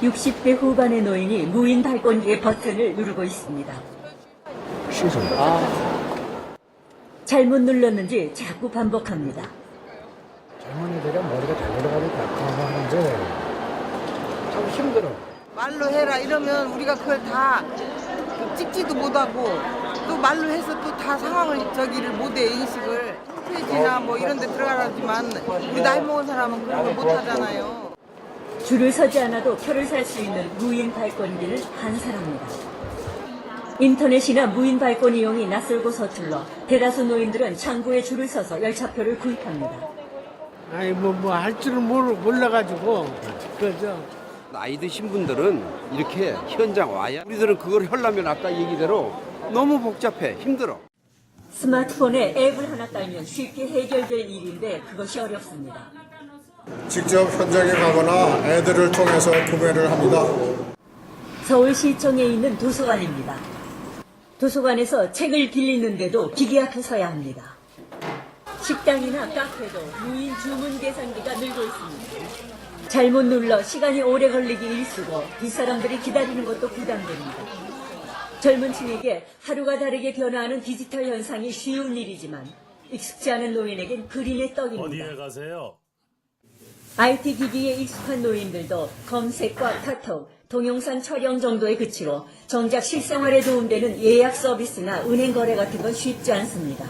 60대 후반의 노인이 무인 발권기의 버튼을 누르고 있습니다. 시선. 잘못 눌렀는지 자꾸 반복합니다. 젊은이들은 머리가 잘 돌아가니까 하는데 참 힘들어. 말로 해라 이러면 우리가 그걸 다 찍지도 못하고 또 말로 해서 또 다 상황을 저기를 못해 인식을 홈페이지나 뭐 이런 데 들어가라지만 우리 나이 먹은 사람은 그런 거 못하잖아요. 줄을 서지 않아도 표를 살 수 있는 무인 발권기를 한산합니다. 인터넷이나 무인 발권 이용이 낯설고 서툴러 대다수 노인들은 창구에 줄을 서서 열차표를 구입합니다. 아니 뭐 뭐 할 줄은 모르 몰라가지고 그죠. 나이 드신 분들은 이렇게 현장 와야 우리들은 그걸 하려면 아까 얘기대로 너무 복잡해 힘들어 스마트폰에 앱을 하나 깔면 쉽게 해결될 일인데 그것이 어렵습니다. 직접 현장에 가거나 애들을 통해서 구매를 합니다. 서울시청에 있는 도서관입니다. 도서관에서 책을 빌리는데도 기계 앞에 서야 합니다. 식당이나 카페도 무인 주문 계산기가 늘고 있습니다. 잘못 눌러 시간이 오래 걸리기 일쑤고 뒷사람들이 기다리는 것도 부담됩니다. 젊은 층에게 하루가 다르게 변화하는 디지털 현상이 쉬운 일이지만 익숙지 않은 노인에겐 그림의 떡입니다. 어디에 가세요? IT 기기에 익숙한 노인들도 검색과 카톡, 동영상 촬영 정도에 그치고 정작 실생활에 도움되는 예약 서비스나 은행 거래 같은 건 쉽지 않습니다.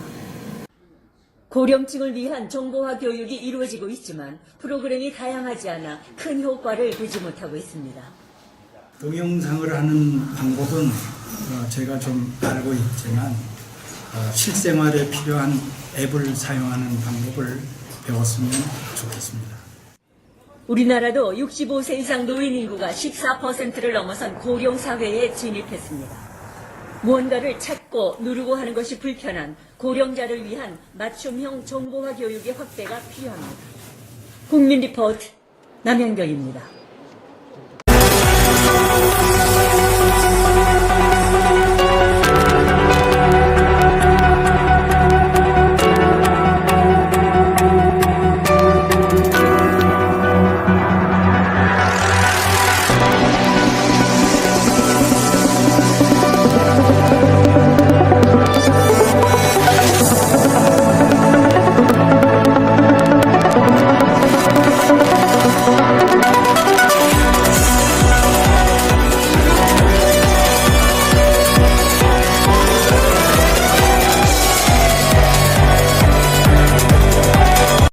고령층을 위한 정보화 교육이 이루어지고 있지만 프로그램이 다양하지 않아 큰 효과를 보지 못하고 있습니다. 동영상을 하는 방법은 어, 제가 좀 알고 있지만 어, 실생활에 필요한 앱을 사용하는 방법을 배웠으면 좋겠습니다. 우리나라도 65세 이상 노인 인구가 14%를 넘어선 고령 사회에 진입했습니다. 무언가를 찾고 누르고 하는 것이 불편한 고령자를 위한 맞춤형 정보화 교육의 확대가 필요합니다. 국민 리포트 남현경입니다.